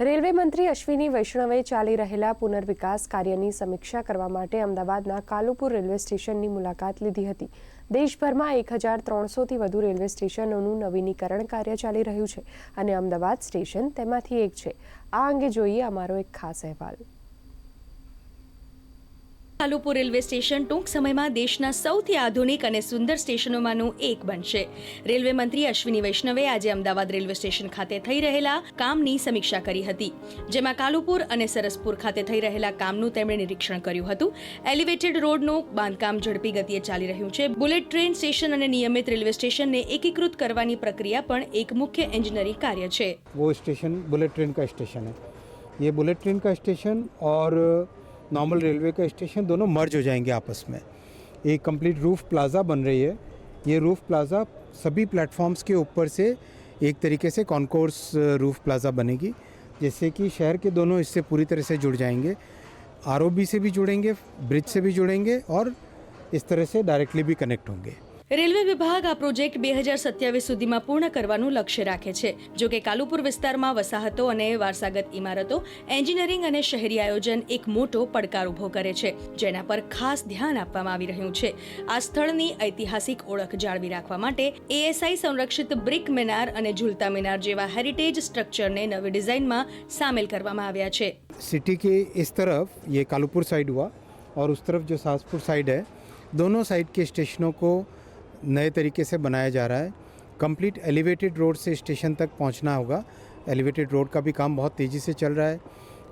Railway મંત્રી અશ્વિની વૈષ્ણવે ચાલી રહેલા પુનર્વિકાસ કાર્યની સમીક્ષા કરવા માટે અમદાવાદના કાલુપુર રેલવે સ્ટેશનની મુલાકાત લીધી હતી. દેશભરમાં એક હજાર ત્રણસોથી વધુ રેલવે સ્ટેશનોનું નવીનીકરણ કાર્ય ચાલી રહ્યું છે અને અમદાવાદ સ્ટેશન તેમાંથી એક છે. આ અંગે જોઈએ અમારો એક ખાસ અહેવાલ. કાલુપુર રેલવે સ્ટેશન ટૂંક સમયમાં દેશના સૌથી આધુનિક અને સુંદર સ્ટેશનોમાંનું એક બનશે રેલવે મંત્રી અશ્વિની વૈષ્ણવે આજે અમદાવાદ રેલવે સ્ટેશન ખાતે થઈ રહેલા કામની સમીક્ષા કરી હતી જેમાં કાલુપુર અને સરસપુર ખાતે થઈ રહેલા કામનું તેમણે નિરીક્ષણ કર્યું હતું એલિવેટેડ રોડનું બાંધકામ ઝડપી ગતિએ ચાલી રહ્યું છે બુલેટ ટ્રેન સ્ટેશન અને નિયમિત રેલવે સ્ટેશનને એકીકૃત કરવાની પ્રક્રિયા પણ એક મુખ્ય એન્જિનિયરિંગ કાર્ય છે वो स्टेशन बुलेट ट्रेन का स्टेशन है ये बुलेट ट्रेन का स्टेशन और नॉर्मल रेलवे का स्टेशन दोनों मर्ज हो जाएँगे आपस में। एक कंप्लीट रूफ प्लाज़ा बन रही है। ये रूफ प्लाज़ा सभी प्लेटफॉर्म्स के ऊपर से एक तरीके से कॉन्कोर्स रूफ प्लाज़ा बनेगी, जिससे कि शहर के दोनों इससे पूरी तरह से जुड़ जाएँगे। आरओबी से भी जुड़ेंगे, ब्रिज से भी जुड़ेंगे और इस तरह से डायरेक्टली भी कनेक्ट होंगे। રેલવે વિભાગ આ પ્રોજેક્ટ બે હજાર સત્યાવીસ સુધીમાં પૂર્ણ કરવાનું લક્ષ્ય રાખે છે જો કે કાલુપુર વિસ્તારમાં વસાહતો અને વારસાગત ઇમારતો એન્જિનિયરિંગ અને શહેરી આયોજન એક મોટો પડકાર ઊભો કરે છે જેના પર ખાસ ધ્યાન આપવામાં આવી રહ્યું છે આ સ્થળની ઐતિહાસિક ઓળખ જાળવી રાખવા માટે એએસઆઈ સંરક્ષિત બ્રિક મિનાર અને ઝૂલતા મિનાર જેવા હેરિટેજ સ્ટ્રક્ચરને નવી ડિઝાઇનમાં સામેલ કરવામાં આવ્યા છે सिटी के इस तरफ ये कालूपुर साइड हुआ और उस तरफ जो सासपुर साइड है दोनों साइड के स्टेशनों को नए तरीके से बनाया जा रहा है। कंप्लीट एलिवेटेड रोड से स्टेशन तक पहुँचना होगा। एलिवेटेड रोड का भी काम बहुत तेज़ी से चल रहा है।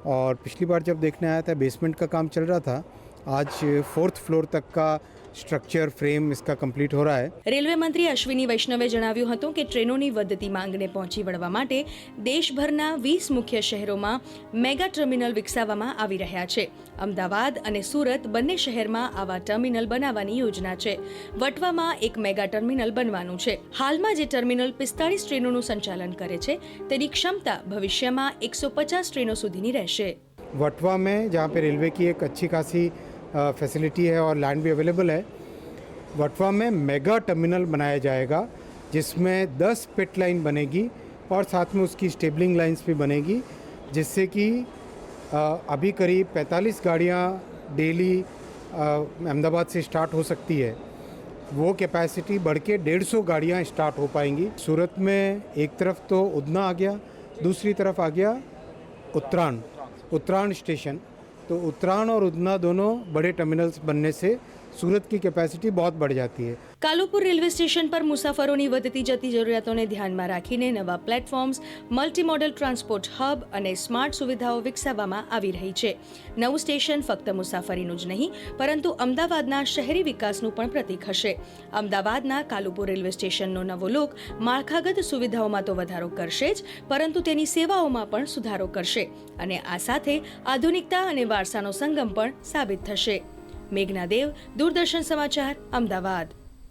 और पिछली बार जब देखने आया था, बेसमेंट का काम चल रहा था आज फोर्थ फ्लोर तक का स्ट्रक्चर फ्रेम इसका कंप्लीट हो रहा है રેલવે મંત્રી અશ્વિની વૈષ્ણવે જણાવ્યું હતું કે ટ્રેનોની વધતી માંગને પહોંચી વળવા માટે દેશભરના વીસ મુખ્ય શહેરોમાં મેગા ટર્મિનલ વિકસાવવામાં આવી રહ્યા છે અમદાવાદ અને સુરત બંને શહેરમાં આવા ટર્મિનલ બનાવવાની યોજના છે વટવામાં એક મેગા ટર્મિનલ બનવાનું છે હાલમાં જે ટર્મિનલ પિસ્તાળીસ ટ્રેનોનું સંચાલન કરે છે તેની ક્ષમતા ભવિષ્યમાં એકસો પચાસ ટ્રેનો સુધીની રહેશે वटवा में जहाँ पे रेलवे की एक अच्छी खासी फैसिलिटी है और लैंड भी अवेलेबल है। वटवा में मेगा टर्मिनल बनाया जाएगा, जिसमें 10 पिट लाइन बनेगी और साथ में उसकी स्टेबलिंग लाइंस भी बनेगी, जिससे कि अभी करीब 45 गाड़ियाँ डेली अहमदाबाद से स्टार्ट हो सकती है। वो कैपेसिटी बढ़ के डेढ़ सौ गाड़ियाँ स्टार्ट हो पाएँगी। सूरत में एक तरफ़ तो उदना आ गया, दूसरी तरफ़ आ गया उत्तरायण उत्तरायण स्टेशन तो उत्तरायण और उदना दोनों बड़े टर्मिनल्स बनने से सूरत की कैपेसिटी बहुत बढ़ जाती है કાલુપુર રેલવે સ્ટેશન પર મુસાફરોની વધતી જતી જરૂરિયાતોને ધ્યાનમાં રાખીને નવા platforms multi modal transport hub અને સ્માર્ટ સુવિધાઓ વિકસાવવામાં આવી રહી છે નવું સ્ટેશન ફક્ત મુસાફરીનું જ નહીં પરંતુ અમદાવાદના શહેરી વિકાસનું પણ પ્રતીક હશે અમદાવાદના કાલુપુર રેલવે સ્ટેશનનો નવો લોક માળખાગત સુવિધાઓમાં તો વધારો કરશે જ પરંતુ તેની સેવાઓમાં પણ સુધારો કરશે અને આ સાથે આધુનિકતા અને વારસાનો સંગમ પણ સાબિત થશે મેઘના દેવ દૂરદર્શન સમાચાર અમદાવાદ.